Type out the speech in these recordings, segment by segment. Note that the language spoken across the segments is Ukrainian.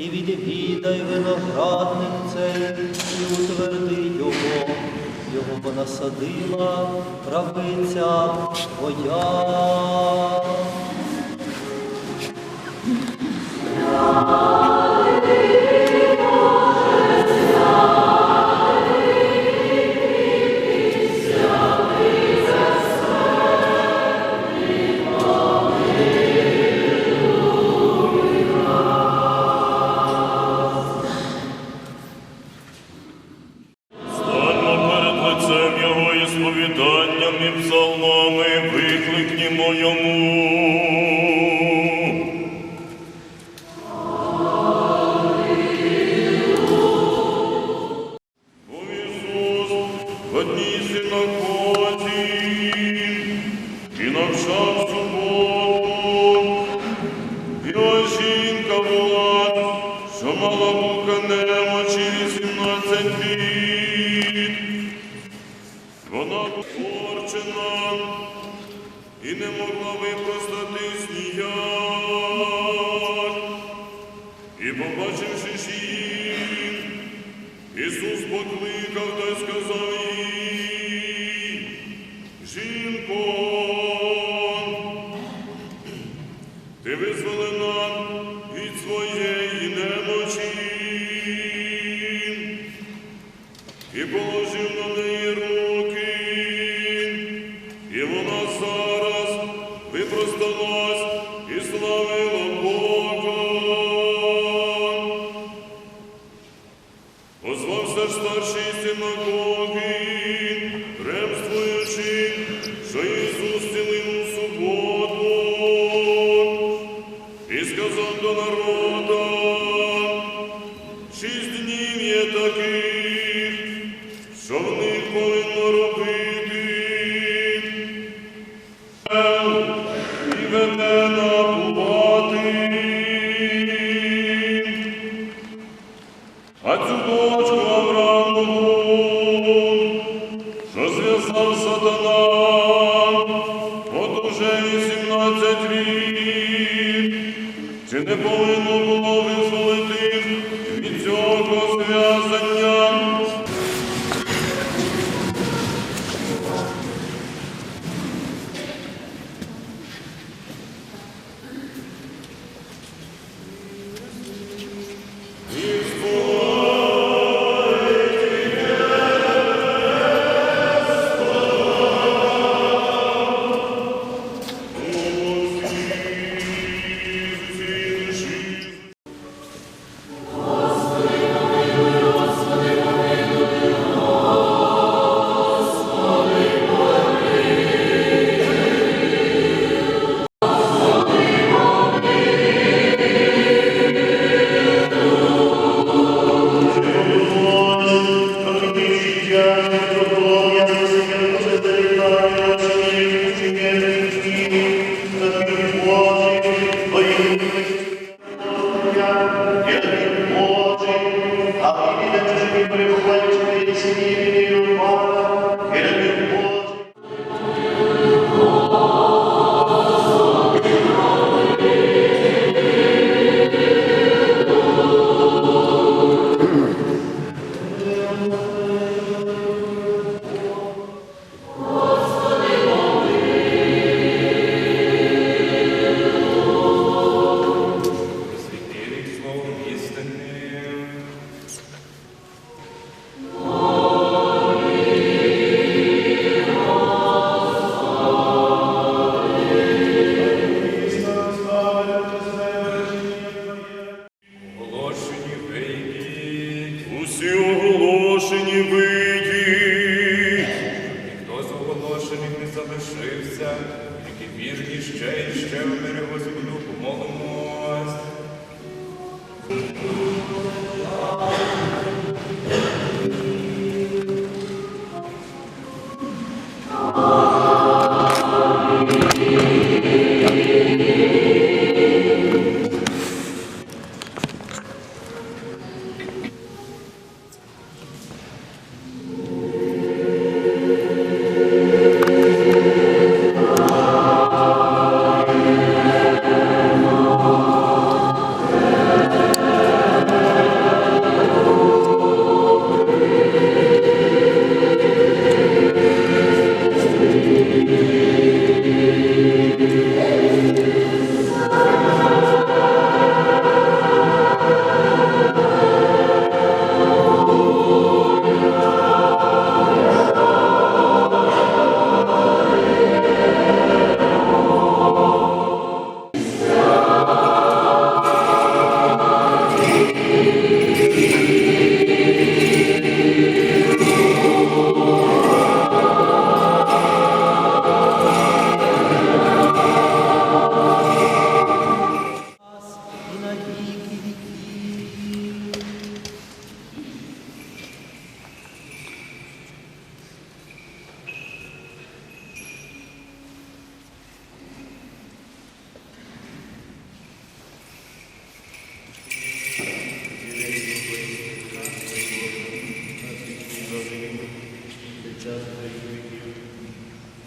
і відвідай виноградник цей, і утверди його, його вона насадила правиця твоя. а цю дочку Аврааму, що зв'язав сатана, от уже 18 літ, чи не повинно було.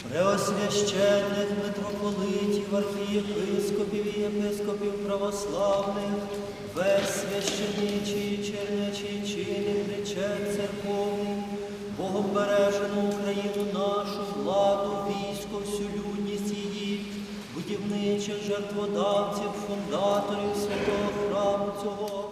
Преосвященних митрополитів, архієпископів і єпископів православних, весь священичий, чернечий чин і причет церковний, Богом бережену Україну нашу, владу, військо, всю людність її, будівничих жертводавців, фундаторів святого храму цього.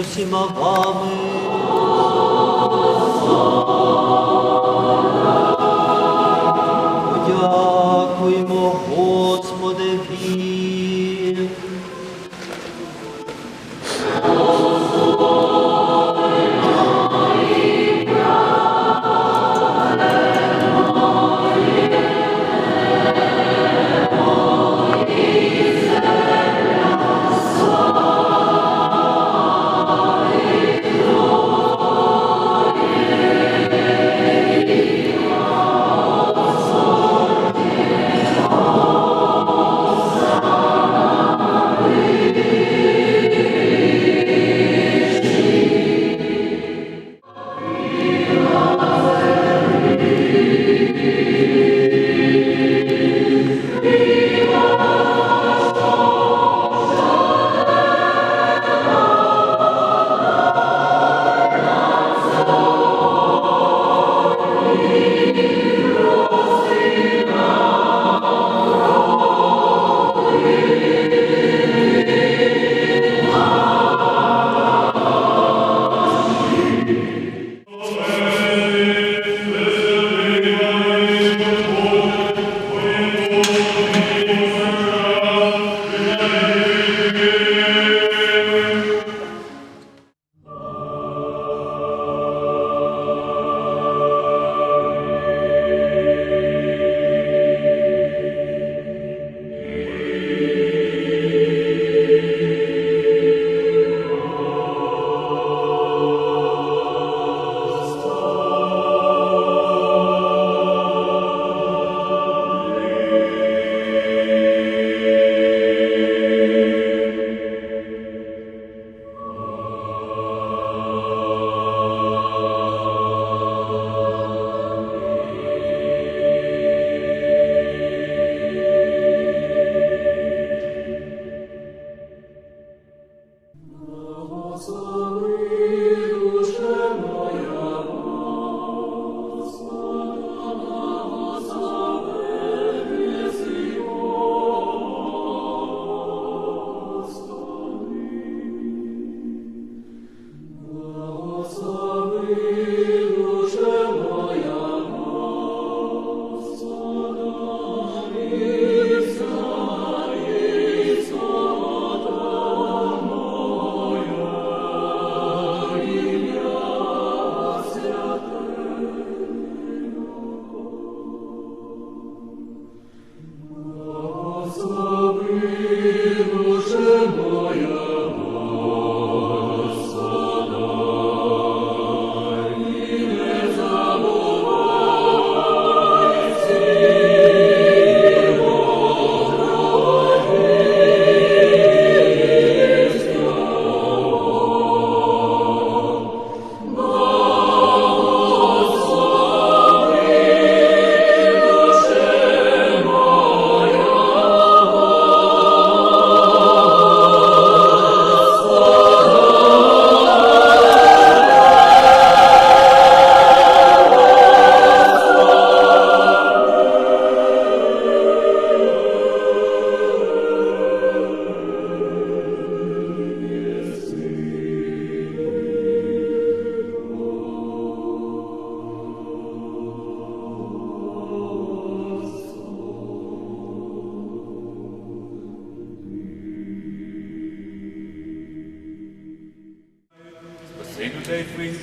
Усіма вами. Подякуймо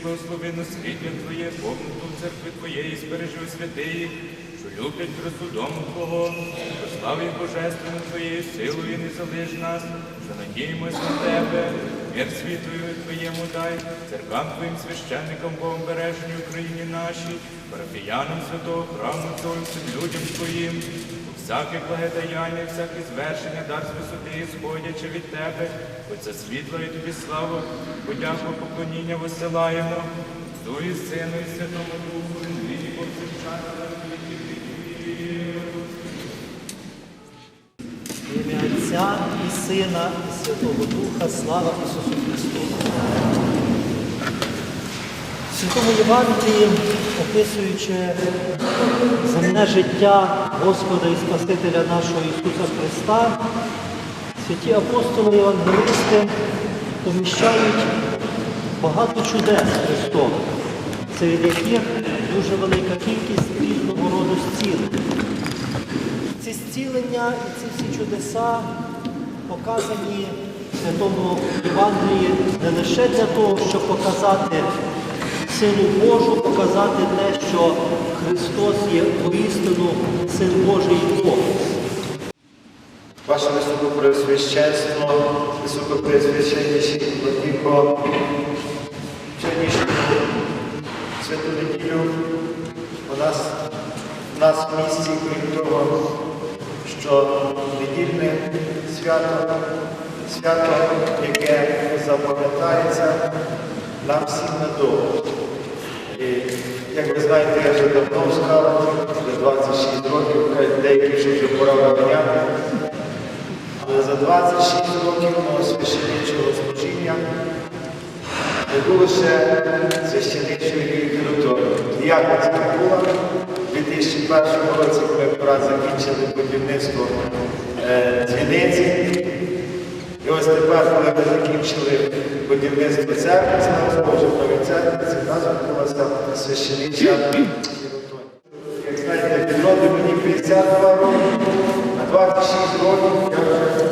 благослови насліддя Твоє, повноту церкви Твоєї, збережи святиї, що люблять красу дому Твого, прослав їх божественно Твоєю силою не залиш нас, що надіємось на Тебе, мир світою Твоєму дай, церквам Твоїм священникам, Богом береженню Україні нашій, парафіянам святого храму всім людям Твоїм, Всяке благодаяння, всяке звершення, дар з висоти, сходячи від тебе, це світло і тобі славу, подяку, поклоніння висилаємо, Отцу і Сину і Святому Духу, і повсякчас, на віки. Ім'я Отця і Сина, і Святого Духа, слава Ісусу Христу. Святому Євангелії, описуючи земне життя Господа і Спасителя нашого Ісуса Христа, святі апостоли і поміщають багато чудес Христових, серед яких дуже велика кількість різного роду зцілень. Ці зцілення і ці всі чудеса показані Святому Євангелії не лише для того, щоб показати силу Божу, показати те, що Христос є воістину Син Божий Бог. Ваше Високопреосвященство, Високопреосвященніші Владіко, сьогоднішню святу неділю у нас, у нас в місті, крім того, що недільне свято, свято, яке запам'ятається нам всім надовго. Як ви знаєте, я вже давно в скалаті, вже 26 років, деякі вже вже пора виганяти. Але за 26 років мого священичого служіння не було ще священичої літератури. Діяльність не була. У 2001 році, коли акурат закінчили будівництво е, дзвіниці. І ось тепер, коли ми закінчили будівництво церкви, слава Божу, нові церкви, це нас відбулася священича. Як знаєте, від роду мені 52 роки, а 26 років я вже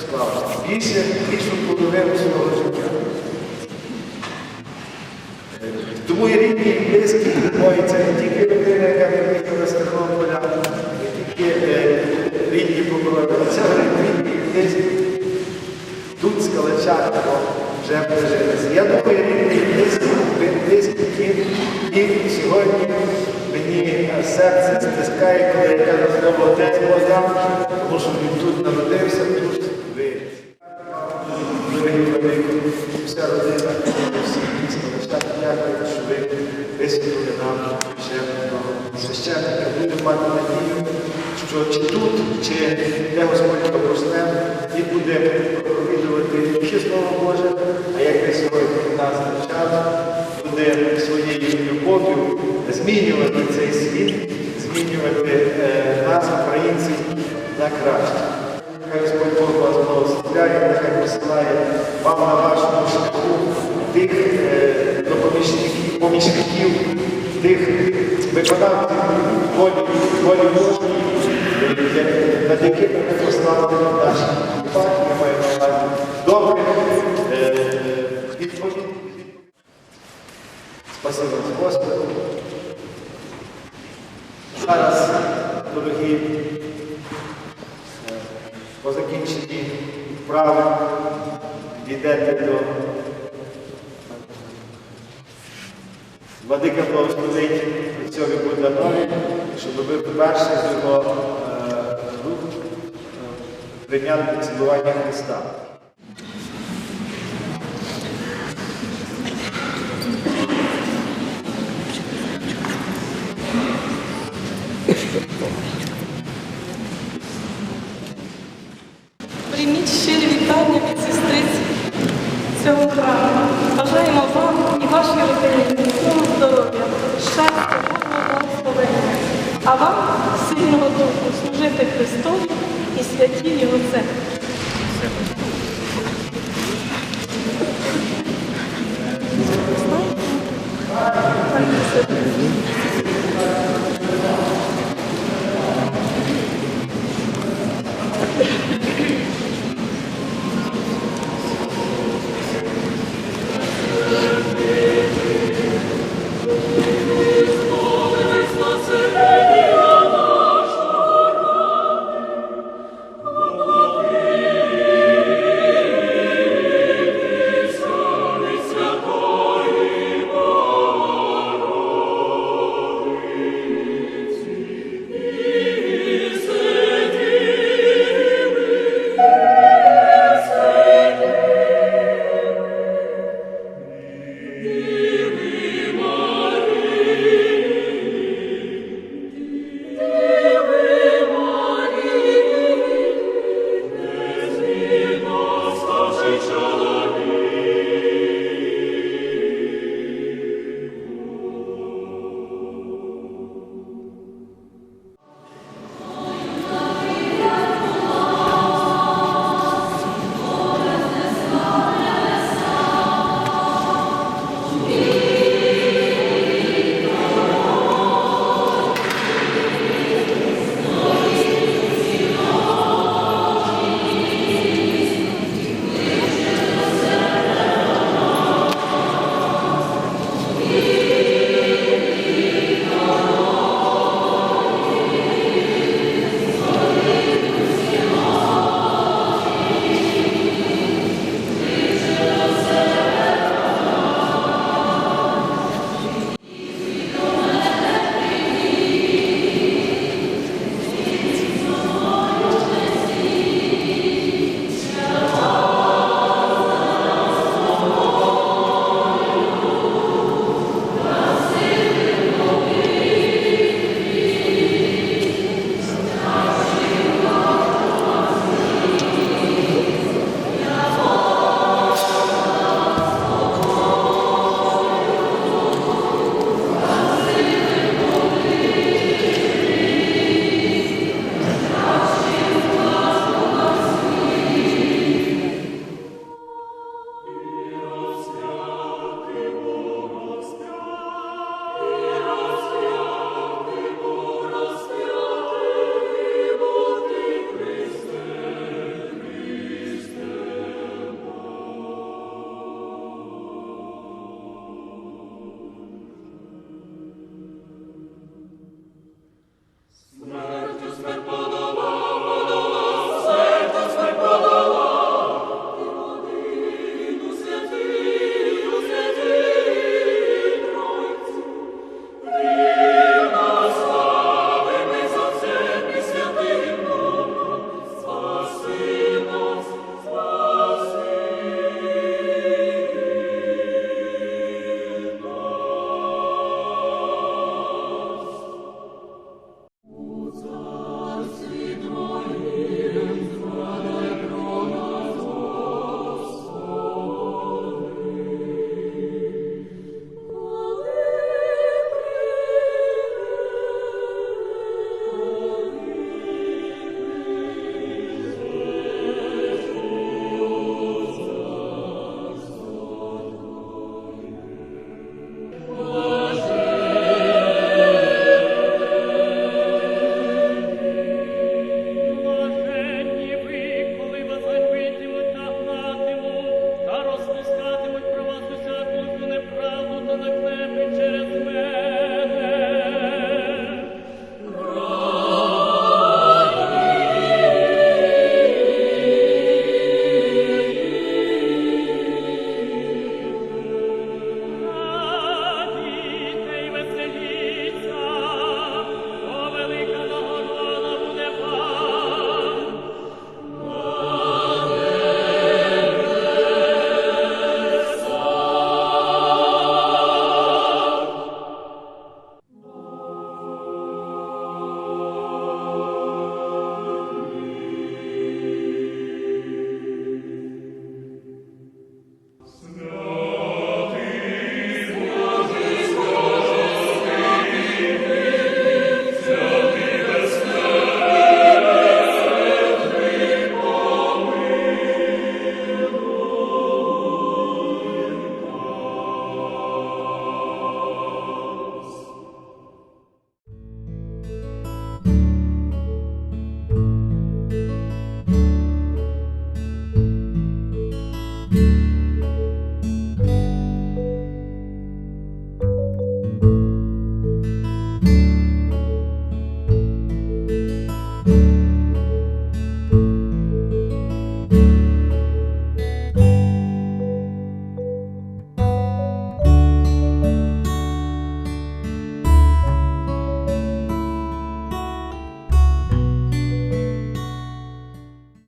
склав. Більше, більшу половину свого життя. Е, Тому і рідні і близькі мої, це не тільки людина, яка приїхала з Тернополя, не тільки е, рідні поборони, це рідні і близькі. Тут з Калачарного вже прижилися. Я думаю, близькі, і сьогодні мені серце стискає, коли я кажу слово отець Богдан, тому що він тут народився, тут виріс. Вся родина, всі міста, дякую, що ви висвітлили нам ще священника. Будемо мати надію, що чи тут, чи де Господь попросне, і буде проповідувати лише Слово Боже, а як ви сьогодні нас навчали, буде своєю любов'ю змінювати цей світ, змінювати е, нас, українців, на краще. Хай Господь Бог вас благословляє, нехай посилає вам на вашому шляху тих е, допомічників, помічників, тих виконавців волі, волі Божої, е, над якими ми поставили наші єпархії, Спасибо Господу. Зараз, дорогі по закінченні вправи йдете до Владика благословить цього Буданові, щоб ви вперше з його е, рук е, прийняли поцілування Христа. Духу